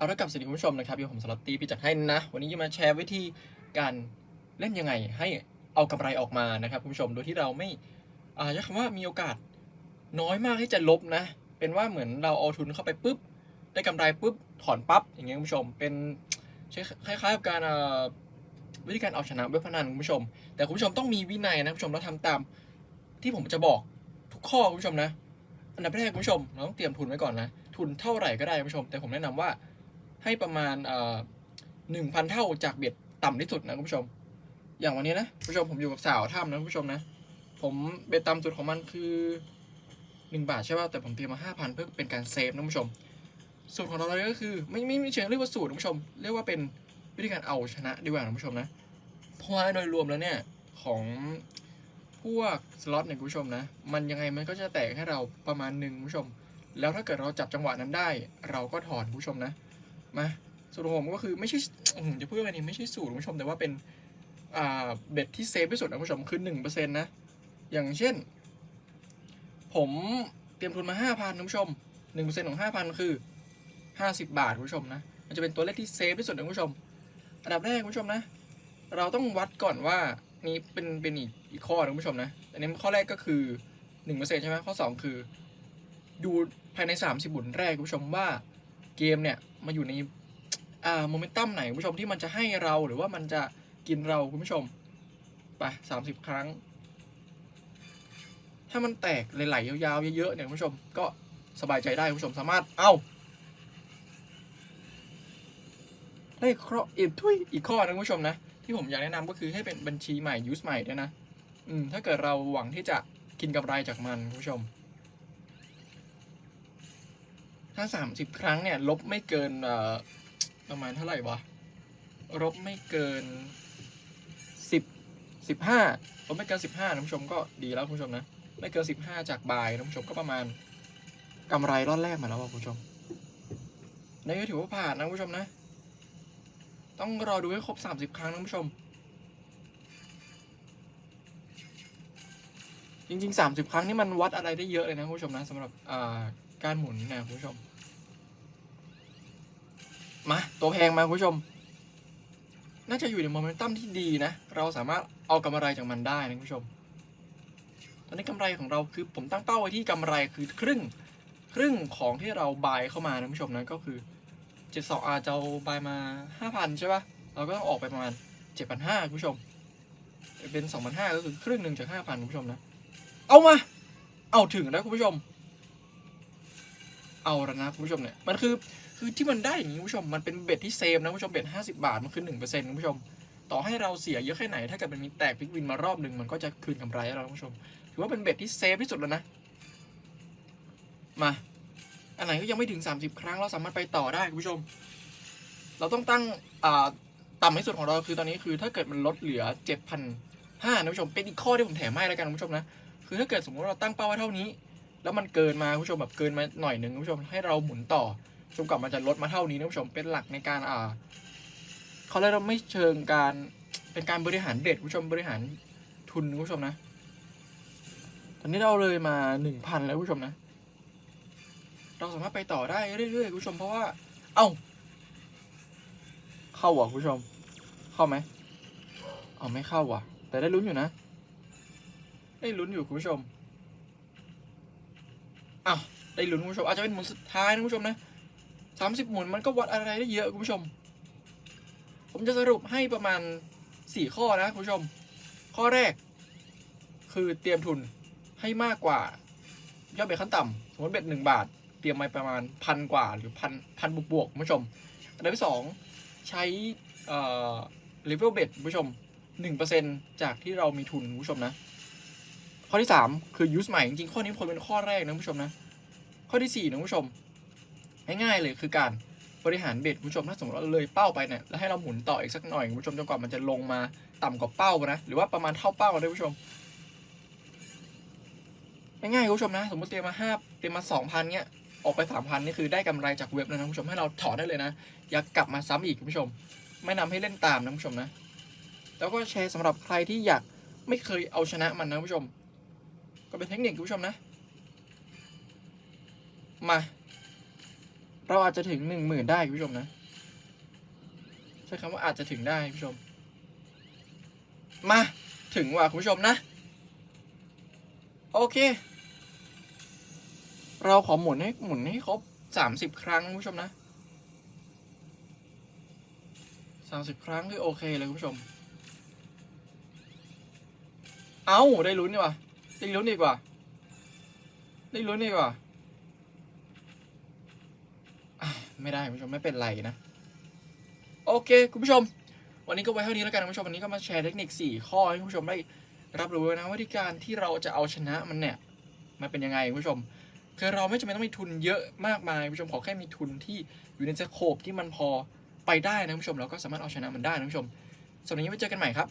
เอาละกับสวัสดีคุณผู้ชมนะครับอยู่ผมสลับตีพี่จัดให้นะ วันนี้จะมาแชร์วิธีการเล่นยังไง ให้เอากำไรออกมานะครับคุณผู้ชมโดยที่เราไม่อ่าใช้คำว่ามีโอกาสน้อยมากที่จะลบนะ เป็นว่าเหมือนเราเอาทุนเข้าไปปุ๊บได้กำไรปุ๊บถอนปั๊บอย่างเงี้ยคุณผู้ชมเป็นใช้คล้ายๆกับการอ่าวิธีการเอาชนะเว็บพนันคุณผู้ชม แต่คุณผู้ชมต้องมีวินัยนะคุณผู้ชมแล้วทำตามที่ผมจะบอกทุกข้อคุณผู้ชมนะ อันดับแรกคุณผู้ชมเราต้องเตรียมทุนไว้ก่อนนะทุนเท่าไหร่ก็ได้คุณผู้ชม แต่ผมแนะนำว่า ให้ประมาณหนึ่งพันเท่าจากเบ็ดต่ำที่สุดนะคุณผู้ชม อย่างวันนี้นะคุณผู้ชมผมอยู่กับสาวถ้ำนะคุณผู้ชมนะ ผมเบ็ดต่ำสุดของมันคือหนึ่งบาทใช่ป่ะแต่ผมเตรียมมาห้าพันเพื่อเป็นการเซฟนะคุณผู้ชม สูตรของเราเลยก็คือไม่ไม่ม่เชิงเรียกว่าสูตรคุณผู้ชม เรียกว่าเป็นวิธีการเอาชนะดีกว่าคุณผู้ชมนะเพราะว่าโดยรวมแล้วเนี่ยของพวกสล็อตเนี่ยคุณผู้ชมนะ มันยังไงมันก็จะแตกให้เราประมาณหนึ่งคุณผู้ชม แล้วถ้าเกิดเราจับจังหวะนั้นได้ เราก็ถอนคุณผู้ชมนะ มาสูตรของผมก็คือไม่ใช่อืมจะพูดว่าไงดีไม่ใช่สูตรคุณผู้ชมแต่ว่าเป็นเบ็ดที่เซฟที่สุดนะคุณผู้ชมคือหนึ่งเปอร์เซ็นต์นะ อย่างเช่น ผมเตรียมทุนมาห้าพันคุณผู้ชมหนึ่งเปอร์เซ็นต์ของห้าพันคือห้าสิบบาทคุณผู้ชมนะ มันจะเป็นตัวเลขที่เซฟที่สุดนะคุณผู้ชม อันดับแรกคุณผู้ชมนะ เราต้องวัดก่อนว่านี่เป็นเป็นอีกอีกข้อนะคุณผู้ชมนะ อันนี้ข้อแรกก็คือหนึ่งเปอร์เซ็นต์ใช่ไหมข้อสองคือ ดูภายในสามสิบบุนแรกคุณผู้ชมว่า เกมเนี่ยมาอยู่ในอ่าโมเมนตัมไหนคุณผู้ชมที่มันจะให้เราหรือว่ามันจะกินเราคุณผู้ชมไปสามสิบครั้ง ถ้ามันแตกไหลๆยาวๆเยอะๆเนี่ยคุณผู้ชมก็สบายใจได้คุณผู้ชมสามารถเอาได้ข้ออีกทุยอีกข้อนะคุณผู้ชมนะ ที่ผมอยากแนะนำก็คือให้เป็นบัญชีใหม่ use ใหม่ด้วยนะ อืมถ้าเกิดเราหวังที่จะกินกำไรจากมันคุณผู้ชม ถ้าสามสิบครั้งเนี่ยลบไม่เกินประมาณเท่าไหร่วะลบไม่เกินสิบสิบห้าลบไม่เกินสิบห้านะคุณผู้ชมก็ดีแล้วคุณผู้ชมนะ ไม่เกินสิบห้าจากบายนะคุณผู้ชมก็ประมาณกำไรรอดแรกมาแล้วอะคุณผู้ชมนี่ก็ถือว่าผ่านนะคุณผู้ชมนะ ต้องรอดูให้ครบ 30 ครั้งนะคุณผู้ชม จริงๆ 30 ครั้งนี่มันวัดอะไรได้เยอะเลยนะคุณผู้ชมนะสำหรับอ่า การหมุนนะคุณผู้ชม มา ตัวแพงมาคุณผู้ชม น่าจะอยู่ในโมเมนตัมที่ดีนะ เราสามารถเอากำไรจากมันได้นะคุณผู้ชม ตอนนี้กำไรของเราคือผมตั้งเป้าไว้ที่กำไรคือครึ่ง ครึ่งของที่เราบายเข้ามานะคุณผู้ชมนะก็คือเจ็ดสองอาจะบายมาห้าพันใช่ปะเราก็ต้องออกไปประมาณเจ็ดพันห้าคุณผู้ชม เป็นสองพันห้าก็คือครึ่งหนึ่งจากห้าพันคุณผู้ชมนะ เอามา เอาถึงแล้วคุณผู้ชม เอาแล้วนะคุณผู้ชมเนี่ยมันคือคือที่มันได้อย่างนี้คุณผู้ชมมันเป็นเบ็ดที่เซฟนะคุณผู้ชมเบ็ดห้าสิบาทมันคือหนึ่งเปอร์เซ็นต์คุณผู้ชมต่อให้เราเสียเยอะแค่ไหนถ้าเกิดมันมีแตกพิกวินมารอบหนึ่งมันก็จะคืนกำไรให้เราคุณผู้ชม ถือว่าเป็นเบ็ดที่เซฟที่สุดแล้วนะ มาอันไหนก็ยังไม่ถึง 30 ครั้งเราสามารถไปต่อได้คุณผู้ชม เราต้องตั้งอ่าต่ำที่สุดของเราคือตอนนี้คือ ถ้าเกิดมันลดเหลือ 7,500นะคุณผู้ชมเป็นอีกข้อที่ผมแถมให้แล้วกันคุณผู้ชมนะคือถ้าเกิดสมมติเราตั้งเป้าไว้เท่านี้ แล้วมันเกินมาคุณผู้ชมแบบเกินมาหน่อยหนึ่งคุณผู้ชมให้เราหมุนต่อจนกว่ามันจะลดมาเท่านี้นะคุณผู้ชมเป็นหลักในการอ่าเขาเรียกเราไม่เชิงการเป็นการบริหารเด็ดคุณผู้ชมบริหารทุนคุณผู้ชมนะ ตอนนี้เราเลยมา1,000แล้วคุณผู้ชมนะ เราสามารถไปต่อได้เรื่อยๆคุณผู้ชมเพราะว่า เอ้า เข้าว่ะคุณผู้ชม เข้าไหมเอาไม่เข้าว่ะ แต่ได้ลุ้นอยู่นะ ได้ลุ้นอยู่คุณผู้ชม อ้าวได้ลุ้นคุณผู้ชมอาจจะเป็นหมุนสุดท้ายนะคุณผู้ชมนะสามสิบหมุนมันก็วัดอะไรได้เยอะคุณผู้ชม ผมจะสรุปให้ประมาณสี่ข้อนะคุณผู้ชม ข้อแรก คือเตรียมทุนให้มากกว่ายอดเบ็ดขั้นต่ำสมมติเบ็ดหนึ่งบาท เตรียมมาประมาณพันกว่าหรือพันพันบวกบวกๆคุณผู้ชมอันดับที่สองใช้เอ่อเลเวลเบ็ดคุณผู้ชมหนึ่งเปอร์เซ็นจากที่เรามีทุนคุณผู้ชมนะ ข้อที่สามคือ use ใหม่จริงๆข้อนี้ควรเป็นข้อแรกนะผู้ชมนะ ข้อที่สี่นะผู้ชมง่ายๆเลยคือการบริหารเบ็ดคุณผู้ชมถ้าสมมติเราเลยเป้าไปเนี่ยแล้วให้เราหมุนต่ออีกสักหน่อยผู้ชมจนกว่ามันจะลงมาต่ำกว่าเป้านะหรือว่าประมาณเท่าเป้าเลยผู้ชมง่ายๆผู้ชมนะ สมมติเตรียมมาห้าเตรียมมาสองพันเนี้ยออกไปสามพันนี่คือได้กำไรจากเว็บแล้วนะผู้ชมให้เราถอนได้เลยนะ อย่ากลับมาซ้ำอีกผู้ชม ไม่นำให้เล่นตามนะผู้ชมนะ แล้วก็แชร์สำหรับใครที่อยากไม่เคยเอาชนะมันนะผู้ชม ก็เป็นเทคนิคคุณผู้ชมนะ มา เราอาจจะถึงหนึ่งหมื่นได้คุณผู้ชมนะ ใช้คำว่าอาจจะถึงได้คุณผู้ชม มาถึงว่ะคุณผู้ชมนะ โอเค เราขอหมุนให้หมุนให้ครบสามสิบครั้งคุณผู้ชมนะสามสิบครั้งคือโอเคเลยคุณผู้ชม เอาได้ลุ้นดีกว่า ได้ลุ้นดีกว่าได้ลุ้นดีกว่าอะไม่ได้คุณผู้ชมไม่เป็นไรนะ โอเค คุณผู้ชม วันนี้ก็ไว้เท่านี้แล้วกันคุณผู้ชมวันนี้ก็มาแชร์เทคนิค 4 ข้อให้คุณผู้ชมได้รับรู้นะวิธีการที่เราจะเอาชนะมันเนี่ยมันเป็นยังไงคุณผู้ชมคือเราไม่จำเป็นต้องมีทุนเยอะมากมายคุณผู้ชมขอแค่มีทุนที่อยู่ในสโคปที่มันพอไปได้นะคุณผู้ชมเราก็สามารถเอาชนะมันได้นะคุณผู้ชมสำหรับวันนี้ไว้เจอกันใหม่ครับ